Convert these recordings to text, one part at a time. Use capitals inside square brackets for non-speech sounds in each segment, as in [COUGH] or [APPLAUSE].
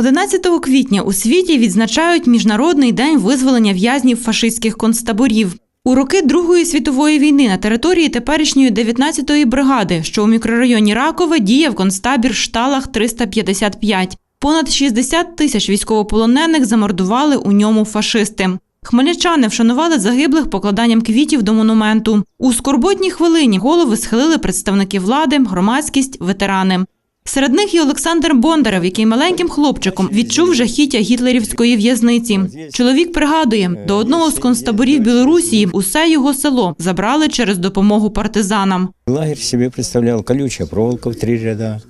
11 квітня у світі відзначають Міжнародний день визволення в'язнів фашистських концтаборів. У роки Другої світової війни на території теперішньої 19-ї бригади, що у мікрорайоні Ракове, діяв концтабір Шталах 355. Понад 60 тисяч військовополонених замордували у ньому фашисти. Хмельничани вшанували загиблих покладанням квітів до монументу. У скорботній хвилині голови схилили представники влади, громадськість, ветерани. Серед них і Олександр Бондарев, який маленьким хлопчиком відчув жахіття гітлерівської в'язниці. Чоловік пригадує, до одного з концтаборів Білорусії усе його село забрали через допомогу партизанам. Лагерь себе представлял колючая проволока в три ряда,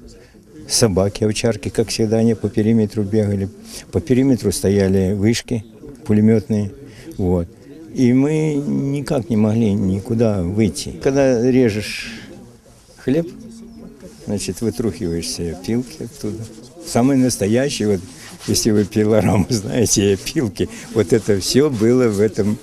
собаки, овчарки, как всегда, они по периметру бегали. По периметру стояли вышки пулеметные. Вот. И мы никак не могли никуда выйти. Когда режешь хлеб, значит, вытрухиваешь себе пилки оттуда. Самые настоящие, вот, если вы пилораму [LAUGHS] знаете, пилки, вот это все было в этом.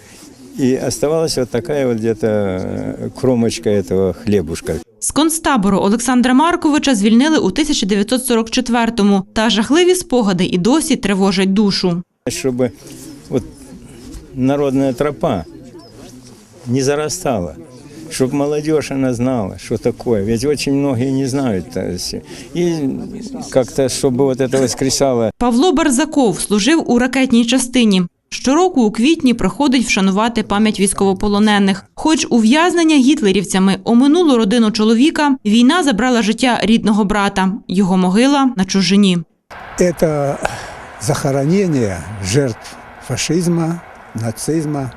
И оставалась вот такая вот где-то э, кромочка этого хлебушка. З концтабору Олександра Марковича звільнили у 1944-му, та жахливі спогади і досі тривожать душу. Чтобы вот народная тропа не зарастала, чтобы молодежь она знала, что такое. Ведь очень многие не знают. то есть. И как-то, чтобы вот это воскресало Павло Барзаков служив у ракетній частині. Щороку у квітні приходить вшанувати пам'ять військовополонених. Хоч ув'язнення гітлерівцями оминуло родину чоловіка, війна забрала життя рідного брата. Його могила на чужині. это захоронение жертв фашизма, нацизма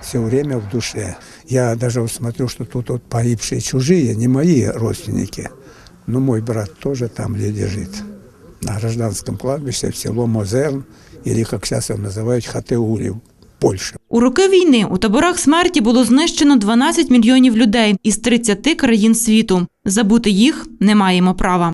все время в душе. Я даже смотрю, что тут вот погибшие чужие, не мои родственники, но мой брат тоже там лежит. На гражданском кладбище в село Мозерн, или, как сейчас его называют, Хатеурів, Польша. У роки війни у таборах смерті було знищено 12 мільйонів людей із 30 країн світу. Забути їх не маємо права.